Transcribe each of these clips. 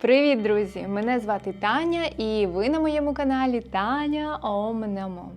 Привіт, друзі! Мене звати Таня, і ви на моєму каналі Таня Омнемо.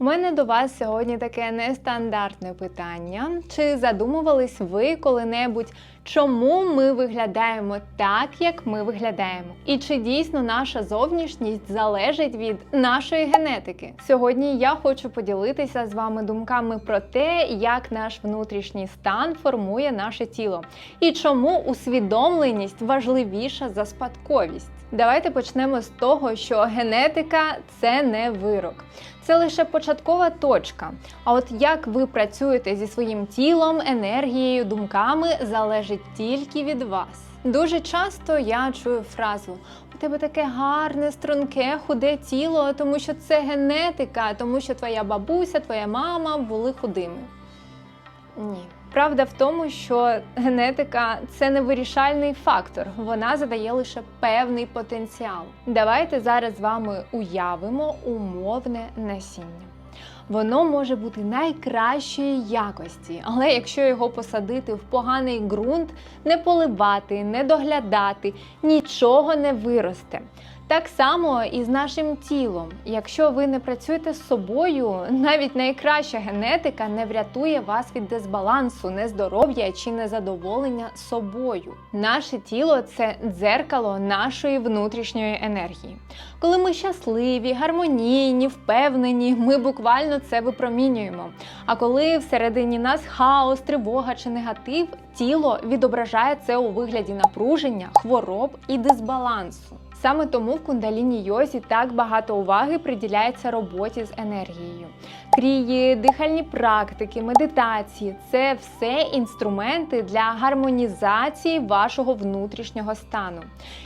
У мене до вас сьогодні таке нестандартне питання. Чи задумувались ви коли-небудь, чому ми виглядаємо так, як ми виглядаємо? І чи дійсно наша зовнішність залежить від нашої генетики? Сьогодні я хочу поділитися з вами думками про те, як наш внутрішній стан формує наше тіло, і чому усвідомленість важливіша за спадковість. Давайте почнемо з того, що генетика це не вирок. Це лише початкова точка. А от як ви працюєте зі своїм тілом, енергією, думками, залежить тільки від вас. Дуже часто я чую фразу: у тебе таке гарне, струнке, худе тіло, тому що це генетика, тому що твоя бабуся, твоя мама були худими. Ні. Правда в тому, що генетика це не вирішальний фактор, вона задає лише певний потенціал. Давайте зараз з вами уявимо умовне насіння. Воно може бути найкращої якості, але якщо його посадити в поганий ґрунт, не поливати, не доглядати, нічого не виросте. Так само і з нашим тілом. Якщо ви не працюєте з собою, навіть найкраща генетика не врятує вас від дисбалансу, нездоров'я чи незадоволення собою. Наше тіло це дзеркало нашої внутрішньої енергії. Коли ми щасливі, гармонійні, впевнені, ми буквально це випромінюємо. А коли всередині нас хаос, тривога чи негатив, тіло відображає це у вигляді напруження, хвороб і дисбалансу. Саме тому в кундаліні йозі так багато уваги приділяється роботі з енергією. Крії, дихальні практики, медитації це все інструменти для гармонізації вашого внутрішнього стану.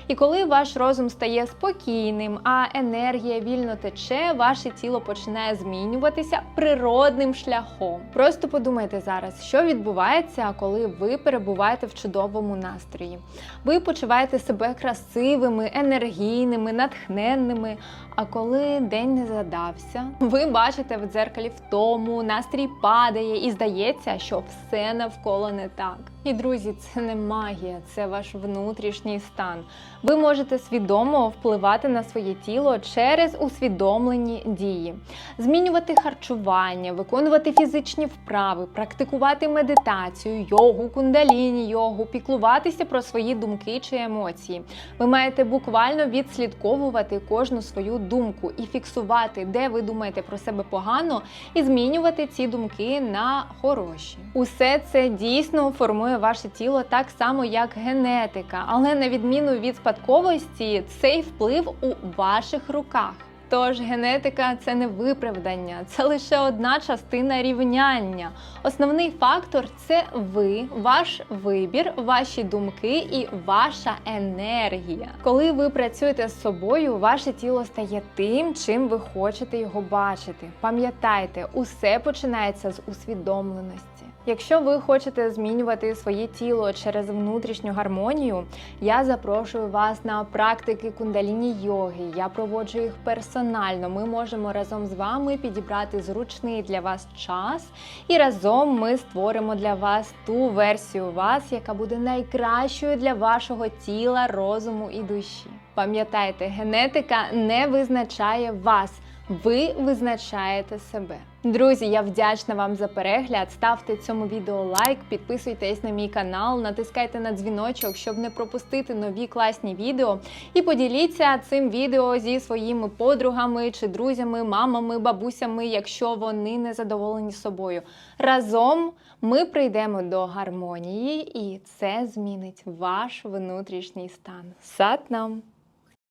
І коли ваш розум стає спокійним, а енергія вільно тече, ваше тіло починає змінюватися природним шляхом. Просто подумайте зараз, що відбувається, коли ви перебуваєте в чудовому настрої. Ви почуваєте себе красивими, енергійними, натхненними. А коли день не задався, ви бачите в дзеркалі втому, настрій падає і здається, що все навколо не так. І друзі, це не магія, це ваш внутрішній стан. Ви можете свідомо впливати на своє тіло через усвідомлені дії, змінювати харчування, виконувати фізичні вправи, практикувати медитацію, йогу, кундаліні, йогу, піклуватися про свої думки чи емоції. Ви маєте буквально відслідковувати кожну свою думку і фіксувати, де ви думаєте про себе погано, і змінювати ці думки на хороші. Усе це дійсно формує ваше тіло так само, як генетика, але на відміну від спадковості, цей вплив у ваших руках. Тож генетика це не виправдання, це лише одна частина рівняння. Основний фактор це ви, ваш вибір, ваші думки і ваша енергія. Коли ви працюєте з собою, ваше тіло стає тим, чим ви хочете його бачити. Пам'ятайте, усе починається з усвідомленості. Якщо ви хочете змінювати своє тіло через внутрішню гармонію, я запрошую вас на практики кундаліні йоги. Я проводжу їх персонально. Ми можемо разом з вами підібрати зручний для вас час, і разом ми створимо для вас ту версію вас, яка буде найкращою для вашого тіла, розуму і душі. Пам'ятайте, генетика не визначає вас. Ви визначаєте себе. Друзі, я вдячна вам за перегляд. Ставте цьому відео лайк, підписуйтесь на мій канал, натискайте на дзвіночок, щоб не пропустити нові класні відео. І поділіться цим відео зі своїми подругами чи друзями, мамами, бабусями, якщо вони не задоволені собою. Разом ми прийдемо до гармонії, і це змінить ваш внутрішній стан. Сат нам!